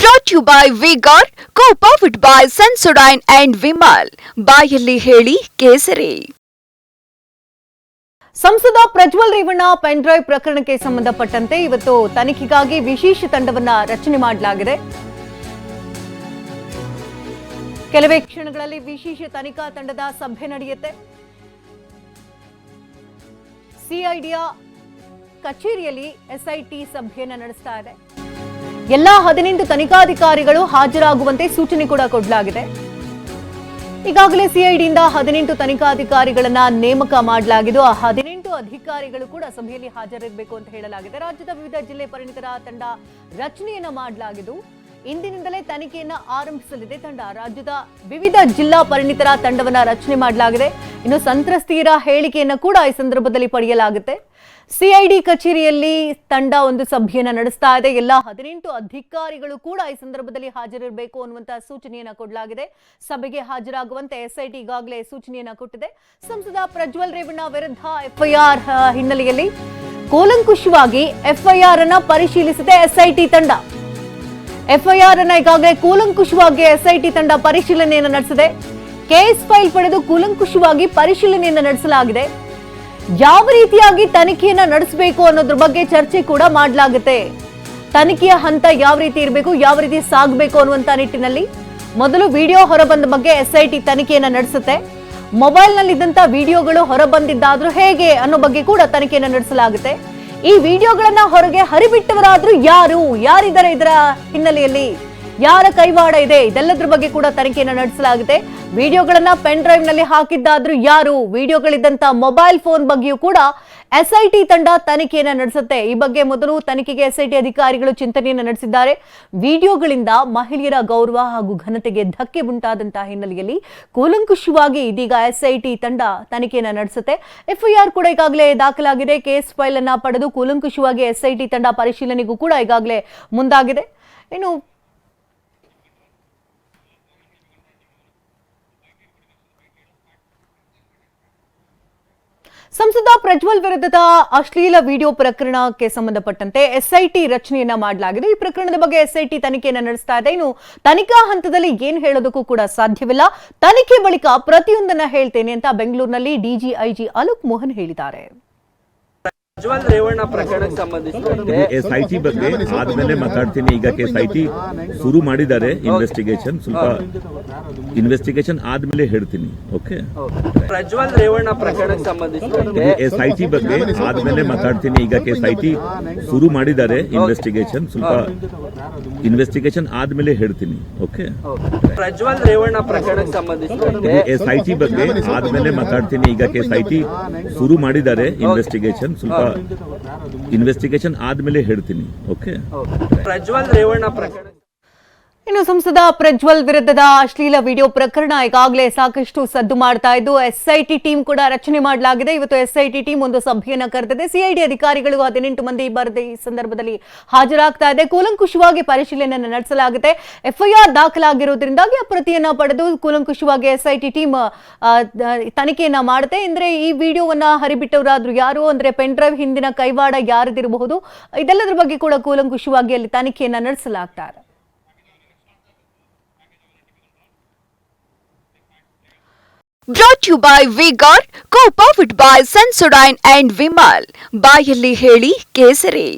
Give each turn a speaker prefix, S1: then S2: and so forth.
S1: Brought you by Vigor co powered by Sensodyne and Vimal ಬಾಯಲ್ಲಿ ಹೇಳಿ ಕೇಸರಿ.
S2: ಸಂಸದ ಪ್ರಜ್ವಲ್ ರೇವಣ್ಣ ಪೆನ್ ಡ್ರೈವ್ ಪ್ರಕರಣಕ್ಕೆ ಸಂಬಂಧಪಟ್ಟಂತೆ ಇವತ್ತು ತನಿಖೆಗಾಗಿ ವಿಶೇಷ ತಂಡವನ್ನ ರಚನೆ ಮಾಡಲಾಗಿದೆ. ಕೆಲವೇ ಕ್ಷಣಗಳಲ್ಲಿ ವಿಶೇಷ ತನಿಖಾ ತಂಡದ ಸಭೆ ನಡೆಯುತ್ತೆ. ಸಿಐಡಿಯ ಕಚೇರಿಯಲ್ಲಿ ಎಸ್ಐಟಿ ಸಭೆಯನ್ನು ನಡೆಸ್ತಾ ಇದೆ. ಎಲ್ಲಾ ಹದಿನೆಂಟು ತನಿಖಾಧಿಕಾರಿಗಳು ಹಾಜರಾಗುವಂತೆ ಸೂಚನೆ ಕೂಡ ಕೊಡಲಾಗಿದೆ. ಈಗಾಗಲೇ ಸಿಐಡಿಯಿಂದ ಹದಿನೆಂಟು ತನಿಖಾಧಿಕಾರಿಗಳನ್ನ ನೇಮಕ ಮಾಡಲಾಗಿದ್ದು, ಆ ಹದಿನೆಂಟು ಅಧಿಕಾರಿಗಳು ಕೂಡ ಸಭೆಯಲ್ಲಿ ಹಾಜರಿರಬೇಕು ಅಂತ ಹೇಳಲಾಗಿದೆ. ರಾಜ್ಯದ ವಿವಿಧ ಜಿಲ್ಲೆ ಪರಿಣಿತರ ತಂಡ ರಚನೆಯನ್ನ ಮಾಡಲಾಗಿದ್ದು, ಇಂದಿನಿಂದಲೇ ತನಿಖೆಯನ್ನ ಆರಂಭಿಸಲಿದೆ ತಂಡ. ರಾಜ್ಯದ ವಿವಿಧ ಜಿಲ್ಲಾ ಪರಿಣಿತರ ತಂಡವನ್ನ ರಚನೆ ಮಾಡಲಾಗಿದೆ. ಇನ್ನು ಸಂತ್ರಸ್ತೀರ ಹೇಳಿಕೆಯನ್ನು ಕೂಡ ಈ ಸಂದರ್ಭದಲ್ಲಿ ಪಡೆಯಲಾಗುತ್ತೆ. ಸಿಐಡಿ ಕಚೇರಿಯಲ್ಲಿ ತಂಡ ಒಂದು ಸಭೆಯನ್ನ ನಡೆಸ್ತಾ ಇದೆ. ಎಲ್ಲ ಹದಿನೆಂಟು ಅಧಿಕಾರಿಗಳು ಕೂಡ ಈ ಸಂದರ್ಭದಲ್ಲಿ ಹಾಜರಿರಬೇಕು ಅನ್ನುವಂತಹ ಸೂಚನೆಯನ್ನ ಕೊಡಲಾಗಿದೆ. ಸಭೆಗೆ ಹಾಜರಾಗುವಂತೆ ಎಸ್ಐಟಿ ಈಗಾಗಲೇ ಸೂಚನೆಯನ್ನ ಕೊಟ್ಟಿದೆ. ಸಂಸದ ಪ್ರಜ್ವಲ್ ರೇವಣ್ಣ ವಿರುದ್ಧ ಎಫ್ಐಆರ್ ಹಿನ್ನೆಲೆಯಲ್ಲಿ ಕೂಲಂಕುಷವಾಗಿ ಎಫ್ಐಆರ್ ಅನ್ನ ಪರಿಶೀಲಿಸಿದೆ ಎಸ್ಐಟಿ ತಂಡ. ಎಫ್ಐಆರ್ ಅನ್ನ ಈಗಾಗಲೇ ಕೂಲಂಕುಷವಾಗಿ ಎಸ್ಐಟಿ ತಂಡ ಪರಿಶೀಲನೆಯನ್ನು ನಡೆಸಿದೆ. ಕೇಸ್ ಫೈಲ್ ಪಡೆದು ಕೂಲಂಕುಷವಾಗಿ ಪರಿಶೀಲನೆಯನ್ನು ನಡೆಸಲಾಗಿದೆ. ಯಾವ ರೀತಿಯಾಗಿ ತನಿಖೆಯನ್ನ ನಡೆಸಬೇಕು ಅನ್ನೋದ್ರ ಬಗ್ಗೆ ಚರ್ಚೆ ಕೂಡ ಮಾಡಲಾಗುತ್ತೆ. ತನಿಖೆಯ ಹಂತ ಯಾವ ರೀತಿ ಇರಬೇಕು, ಯಾವ ರೀತಿ ಸಾಗಬೇಕು ಅನ್ನುವಂತ ನಿಟ್ಟಿನಲ್ಲಿ ಮೊದಲು ವಿಡಿಯೋ ಹೊರಬಂದ ಬಗ್ಗೆ ಎಸ್ಐಟಿ ತನಿಖೆಯನ್ನ ನಡೆಸುತ್ತೆ. ಮೊಬೈಲ್ನಲ್ಲಿದ್ದಂತ ವಿಡಿಯೋಗಳು ಹೊರಬಂದಿದ್ದಾದ್ರೂ ಹೇಗೆ ಅನ್ನೋ ಬಗ್ಗೆ ಕೂಡ ತನಿಖೆಯನ್ನ ನಡೆಸಲಾಗುತ್ತೆ. ಈ ವಿಡಿಯೋಗಳನ್ನ ಹೊರಗೆ ಹರಿಬಿಟ್ಟವರಾದ್ರೂ ಯಾರು? ಯಾರಿದ್ದಾರೆ ಇದರ ಹಿನ್ನೆಲೆಯಲ್ಲಿ? ಯಾರ ಕೈವಾಡ ಇದೆ? ಇದೆಲ್ಲದ್ರ ಬಗ್ಗೆ ಕೂಡ ತನಿಖೆಯನ್ನು ನಡೆಸಲಾಗಿದೆ ವಿಡಿಯೋಗಳನ್ನ ಪೆನ್ ಡ್ರೈವ್ನಲ್ಲಿ ಹಾಕಿದ್ದಾದ್ರೂ ಯಾರು? ವಿಡಿಯೋಗಳಿದ್ದಂತ ಮೊಬೈಲ್ ಫೋನ್ ಬಗ್ಗೆಯೂ ಕೂಡ ಎಸ್ಐಟಿ ತಂಡ ತನಿಖೆಯನ್ನು ನಡೆಸುತ್ತೆ. ಈ ಬಗ್ಗೆ ಮೊದಲು ತನಿಖೆಗೆ ಎಸ್ಐಟಿ ಅಧಿಕಾರಿಗಳು ಚಿಂತನೆಯನ್ನು ನಡೆಸಿದ್ದಾರೆ. ವಿಡಿಯೋಗಳಿಂದ ಮಹಿಳೆಯರ ಗೌರವ ಹಾಗೂ ಘನತೆಗೆ ಧಕ್ಕೆ ಉಂಟಾದಂತಹ ಹಿನ್ನೆಲೆಯಲ್ಲಿ ಕೂಲಂಕುಷವಾಗಿ ಇದೀಗ ಎಸ್ಐಟಿ ತಂಡ ತನಿಖೆಯನ್ನು ನಡೆಸುತ್ತೆ. ಎಫ್ಐಆರ್ ಕೂಡ ಈಗಾಗಲೇ ದಾಖಲಾಗಿದೆ. ಕೇಸ್ ಫೈಲ್ ಅನ್ನ ಪಡೆದು ಕೂಲಂಕುಷವಾಗಿ ಎಸ್ಐಟಿ ತಂಡ ಪರಿಶೀಲನೆಗೂ ಕೂಡ ಈಗಾಗಲೇ ಮುಂದಾಗಿದೆ. ಇನ್ನು ಸಂಸದ ಪ್ರಜ್ವಲ್ ವಿರುದ್ಧದ ಅಶ್ಲೀಲ ವಿಡಿಯೋ ಪ್ರಕರಣಕ್ಕೆ ಸಂಬಂಧಪಟ್ಟಂತೆ ಎಸ್ಐಟಿ ರಚನೆಯನ್ನ ಮಾಡಲಾಗಿದೆ. ಈ ಪ್ರಕರಣದ ಬಗ್ಗೆ ಎಸ್ಐಟಿ ತನಿಖೆಯನ್ನ ನಡೆಸ್ತಾ ಇದೆ. ಇನ್ನು ತನಿಖಾ ಹಂತದಲ್ಲಿ ಏನ್ ಹೇಳೋದಕ್ಕೂ ಕೂಡ ಸಾಧ್ಯವಿಲ್ಲ. ತನಿಖೆ ಬಳಿಕ ಪ್ರತಿಯೊಂದನ್ನ ಹೇಳ್ತೇನೆ ಅಂತ ಬೆಂಗಳೂರಿನಲ್ಲಿ ಡಿಜಿಐಜಿ ಅಲೋಕ್ ಮೋಹನ್ ಹೇಳಿದ್ದಾರೆ.
S3: ಪ್ರಜ್ವಲ್ ರೇವಣ್ಣ ಪ್ರಕರಣಕ್ಕೆ ಸಂಬಂಧಿಸಿದಂತೆ
S4: ಎಸ್ ಐ ಟಿ ಬಗ್ಗೆ ಆದ್ಮೇಲೆ ಮಾತಾಡ್ತೀನಿ. ಈಗ ಕೇಸ್ ಐ ಟಿ ಶುರು ಮಾಡಿದ್ದಾರೆ ಇನ್ವೆಸ್ಟಿಗೇಷನ್ ಸ್ವಲ್ಪ ಇನ್ವೆಸ್ಟಿಗೇಷನ್ ಆದ್ಮೇಲೆ ಹೇಳ್ತೀನಿ. ಓಕೆ
S3: ಪ್ರಜ್ವಲ್ ರೇವಣ್ಣ ಪ್ರಕರಣಕ್ಕೆ ಸಂಬಂಧಿಸಿದಂತೆ
S4: ಎಸ್ ಐ ಟಿ ಬಗ್ಗೆ ಆದ್ಮೇಲೆ ಮಾತಾಡ್ತೀನಿ. ಈಗ ಕೇಸ್ ಐ ಟಿ ಶುರು ಮಾಡಿದ್ದಾರೆ ಇನ್ವೆಸ್ಟಿಗೇಷನ್ ಸ್ವಲ್ಪ ಇನ್ವೆಸ್ಟಿಗೇಷನ್ ಆದ್ಮೇಲೆ ಹೇಳ್ತೀನಿ. ಓಕೆ
S3: ಪ್ರಜ್ವಲ್ ರೇವಣ್ಣ ಪ್ರಕರಣಕ್ಕೆ ಸಂಬಂಧಿಸಿದಂತೆ
S4: ಎಸ್ ಐ ಟಿ ಬಗ್ಗೆ ಆದ್ಮೇಲೆ ಮಾತಾಡ್ತೀನಿ. ಈಗ ಕೇಸ್ ಐ ಟಿ ಶುರು ಮಾಡಿದ್ದಾರೆ ಇನ್ವೆಸ್ಟಿಗೇಷನ್ ಸ್ವಲ್ಪ ಇನ್ವೆಸ್ಟಿಗೇಷನ್ ಆದ್ಮೇಲೆ ಹೇಳ್ತೀನಿ ಓಕೆ?
S3: ಪ್ರಜ್ವಲ್ ರೇವಣ್ಣ ಪ್ರಕರಣ.
S2: ಇನ್ನು ಸಂಸದ ಪ್ರಜ್ವಲ್ ವಿರುದ್ಧದ ಅಶ್ಲೀಲ ವಿಡಿಯೋ ಪ್ರಕರಣ ಈಗಾಗಲೇ ಸಾಕಷ್ಟು ಸದ್ದು ಮಾಡ್ತಾ ಇದ್ದು, ಎಸ್ಐಟಿ ಟೀಮ್ ಕೂಡ ರಚನೆ ಮಾಡಲಾಗಿದೆ. ಇವತ್ತು ಎಸ್ಐಟಿ ಟೀಮ್ ಒಂದು ಸಭೆಯನ್ನು ಕರೆದಿದೆ. ಸಿಐಡಿ ಅಧಿಕಾರಿಗಳು ಹದಿನೆಂಟು ಮಂದಿ ಬರೆದ ಈ ಸಂದರ್ಭದಲ್ಲಿ ಹಾಜರಾಗ್ತಾ ಇದೆ. ಕೂಲಂಕುಷವಾಗಿ ಪರಿಶೀಲನೆಯನ್ನು ನಡೆಸಲಾಗುತ್ತೆ. ಎಫ್ಐಆರ್ ದಾಖಲಾಗಿರುವುದರಿಂದಾಗಿ ಆ ಪ್ರತಿಯನ್ನು ಪಡೆದು ಕೂಲಂಕುಷವಾಗಿ ಎಸ್ಐಟಿ ಟೀಮ್ ತನಿಖೆಯನ್ನು ಮಾಡುತ್ತೆ. ಅಂದ್ರೆ ಈ ವಿಡಿಯೋವನ್ನ ಹರಿಬಿಟ್ಟವರಾದ್ರು ಯಾರು? ಅಂದ್ರೆ ಪೆನ್ ಡ್ರೈವ್ ಹಿಂದಿನ ಕೈವಾಡ ಯಾರದಿರಬಹುದು? ಇದೆಲ್ಲದರ ಬಗ್ಗೆ ಕೂಡ ಕೂಲಂಕುಷವಾಗಿ ಅಲ್ಲಿ ತನಿಖೆಯನ್ನ ನಡೆಸಲಾಗ್ತಾರೆ
S1: brought you by Vigor co powered by Sensodyne and Vimal ಬಾಯಲ್ಲಿ ಹೇಳಿ ಕೇಸರಿ